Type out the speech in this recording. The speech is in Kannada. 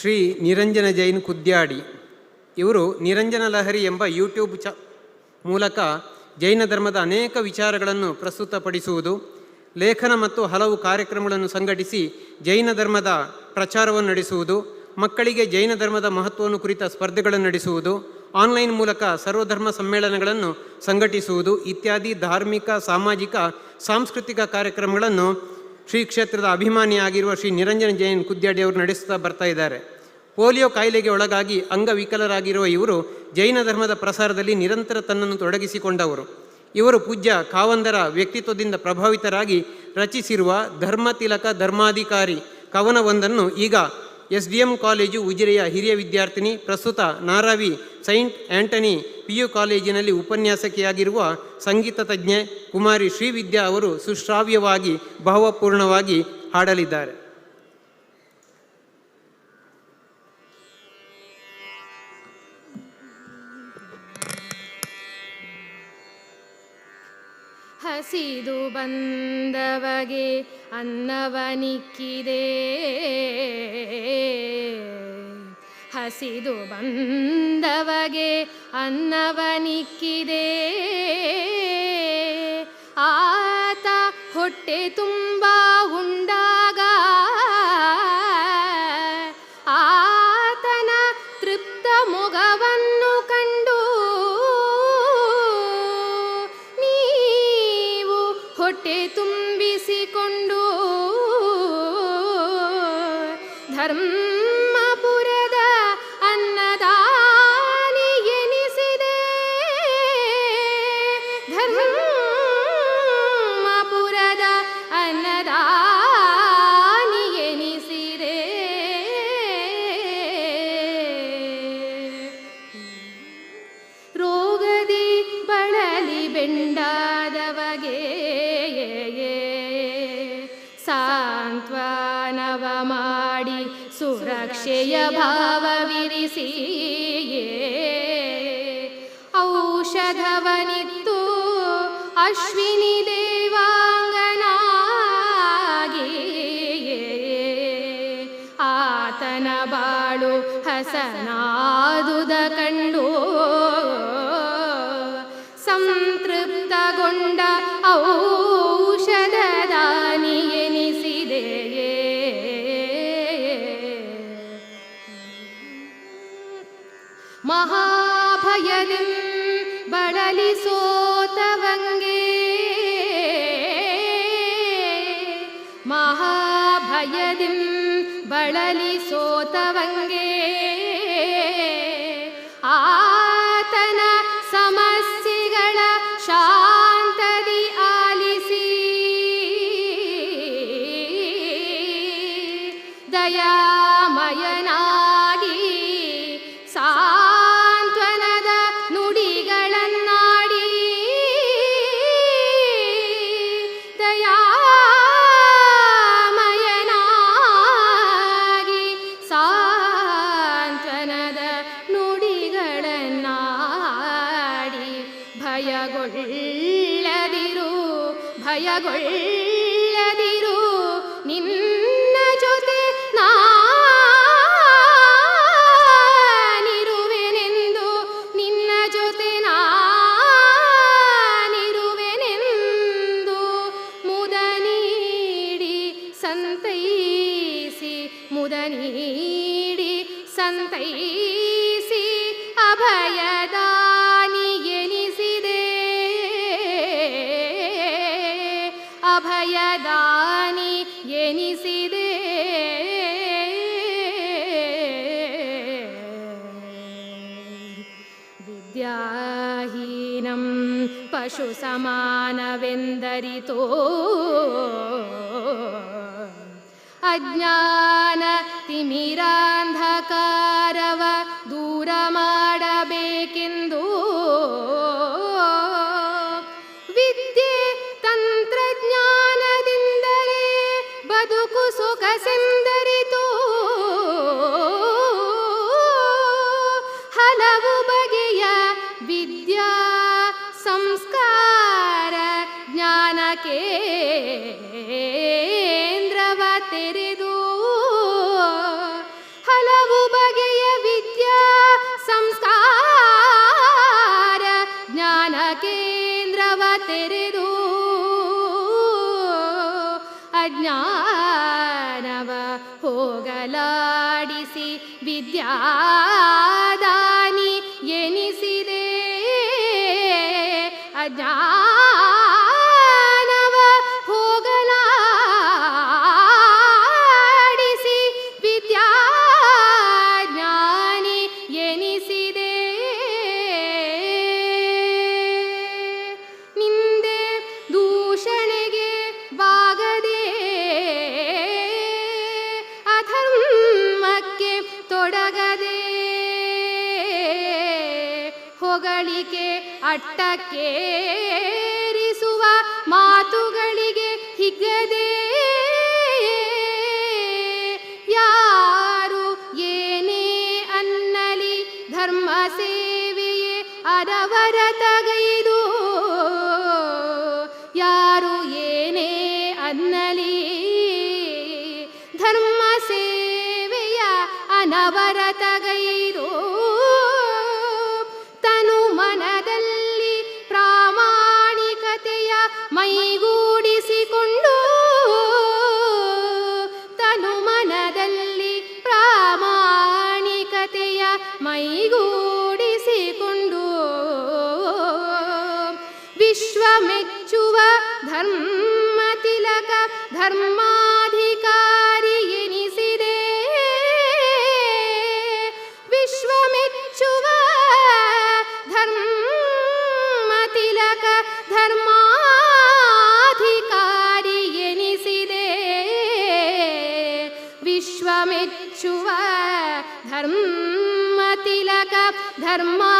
ಶ್ರೀ ನಿರಂಜನ ಜೈನ್ ಕುದ್ಯಾಡಿ. ಇವರು ನಿರಂಜನ ಲಹರಿ ಎಂಬ ಯೂಟ್ಯೂಬ್ ಚ, ಮೂಲಕ ಜೈನ ಧರ್ಮದ ಅನೇಕ ವಿಚಾರಗಳನ್ನು ಪ್ರಸ್ತುತಪಡಿಸುವುದು, ಲೇಖನ ಮತ್ತು ಹಲವು ಕಾರ್ಯಕ್ರಮಗಳನ್ನು ಸಂಘಟಿಸಿ ಜೈನ ಧರ್ಮದ ಪ್ರಚಾರವನ್ನು ನಡೆಸುವುದು, ಮಕ್ಕಳಿಗೆ ಜೈನ ಧರ್ಮದ ಮಹತ್ವವನ್ನು ಕುರಿತ ಸ್ಪರ್ಧೆಗಳನ್ನು ನಡೆಸುವುದು, ಆನ್ಲೈನ್ ಮೂಲಕ ಸರ್ವಧರ್ಮ ಸಮ್ಮೇಳನಗಳನ್ನು ಸಂಘಟಿಸುವುದು ಇತ್ಯಾದಿ ಧಾರ್ಮಿಕ, ಸಾಮಾಜಿಕ, ಸಾಂಸ್ಕೃತಿಕ ಕಾರ್ಯಕ್ರಮಗಳನ್ನು ಶ್ರೀ ಕ್ಷೇತ್ರದ ಅಭಿಮಾನಿಯಾಗಿರುವ ಶ್ರೀ ನಿರಂಜನ ಜೈನ್ ಕುದ್ಯಾಡಿ ಅವರು ನಡೆಸುತ್ತಾ ಬರ್ತಾ ಇದ್ದಾರೆ. ಪೋಲಿಯೋ ಕಾಯಿಲೆಗೆ ಒಳಗಾಗಿ ಅಂಗವಿಕಲರಾಗಿರುವ ಇವರು ಜೈನ ಧರ್ಮದ ಪ್ರಸಾರದಲ್ಲಿ ನಿರಂತರ ತನ್ನನ್ನು ತೊಡಗಿಸಿಕೊಂಡವರು. ಇವರು ಪೂಜ್ಯ ಕಾವಂದರ ವ್ಯಕ್ತಿತ್ವದಿಂದ ಪ್ರಭಾವಿತರಾಗಿ ರಚಿಸಿರುವ ಧರ್ಮ ತಿಲಕ ಧರ್ಮಾಧಿಕಾರಿ ಕವನವೊಂದನ್ನು ಈಗ ಎಸ್ ಡಿ ಎಂ ಕಾಲೇಜು ಉಜಿರೆಯ ಹಿರಿಯ ವಿದ್ಯಾರ್ಥಿನಿ ಪ್ರಸ್ತುತ Naravi saint Antony P U ಕಾಲೇಜಿನಲ್ಲಿ ಉಪನ್ಯಾಸಕಿಯಾಗಿರುವ ಸಂಗೀತ ತಜ್ಞೆ ಕುಮಾರಿ ಶ್ರೀವಿದ್ಯಾ ಅವರು ಸುಶ್ರಾವ್ಯವಾಗಿ, ಭಾವಪೂರ್ಣವಾಗಿ ಹಾಡಲಿದ್ದಾರೆ. ಹಸಿದು ಬಂದವಗೆ ಅನ್ನವನಿಕ್ಕಿದೆ. ಹಸಿದು ಬಂದವಗೆ ಅನ್ನವನಿಕ್ಕಿದೆ. ಆತ ಹೊಟ್ಟೆ ತುಂಬ ಉಂಡಾಗ. ಆತನ ತೃಪ್ತ ಮೊಗವನ್ನು ಹೊಟ್ಟೆ ತುಂಬಿಸಿಕೊಂಡು ಧರ್ಮಪುರದ ಸುರಕ್ಷೆಯ ಭಾವವಿರಿಸಿ ಔಷಧವನಿತ್ತು ಅಶ್ವಿನಿ ದೇವಾಂಗನಾಗಿ ಆತನ ಬಾಳು ಹಸನಾದುದ ಕಂಡು. ಸಂತೃಪ್ತಗೊಂಡ ಔಷಧದಾನಿ ಮಹಾಭಯದಿಂ ಬಳಲಿ ಸೋತವಂಗೆ. ಮಹಾಭಯದಿಂ ಬಳಲಿ ಸೋತವಂಗೆ. ಆತನ ಸಮಸ್ಯೆಗಳ ಶಾಂತದಿ ಆಲಿಸಿ. ದಯಾಮಯನಾಗಿ ಭಯಗೊಳ್ಳದಿರು. ನಿನ್ನ ಜೊತೆ ಅಭಯದಾನಿ ಎನಿಸಿದೆ ವಿದ್ಯಾಹೀನಂ ಪಶು ಸಮಾನವೆಂದರಿತೋ ಅಜ್ಞಾನ ಅಜ್ಞಾನವ ಹೋಗಲಾಡಿಸಿ ವಿದ್ಯಾದಾನಿ ಎನಿಸಿದೆ ಅಜ್ಞಾನವ ಹೊಗಳಿಕೆ ಅಟ್ಟಕ್ಕೇರಿಸುವ ಮಾತುಗಳಿಗೆ ಹಿಗ್ಗದೆ ಯಾರು ಏನೇ ಅನ್ನಲಿ ಧರ್ಮ ಸೇವೆಯೇ ಅರವರ ಮೈಗೂಡಿಸಿಕೊಂಡು ತನು ಮನದಲ್ಲಿ ಪ್ರಾಮಾಣಿಕತೆಯ ಮೈಗೂಡಿಸಿಕೊಂಡು ವಿಶ್ವ ಮೆಚ್ಚುವ ಧರ್ಮ ತಿಲಕ ಧರ್ಮಾಧಿಕಾರಿ ಧರ್ಮ ತಿಲಕ ಧರ್ಮಾಧಿಕಾರಿ ಎನಿಸಿದೆ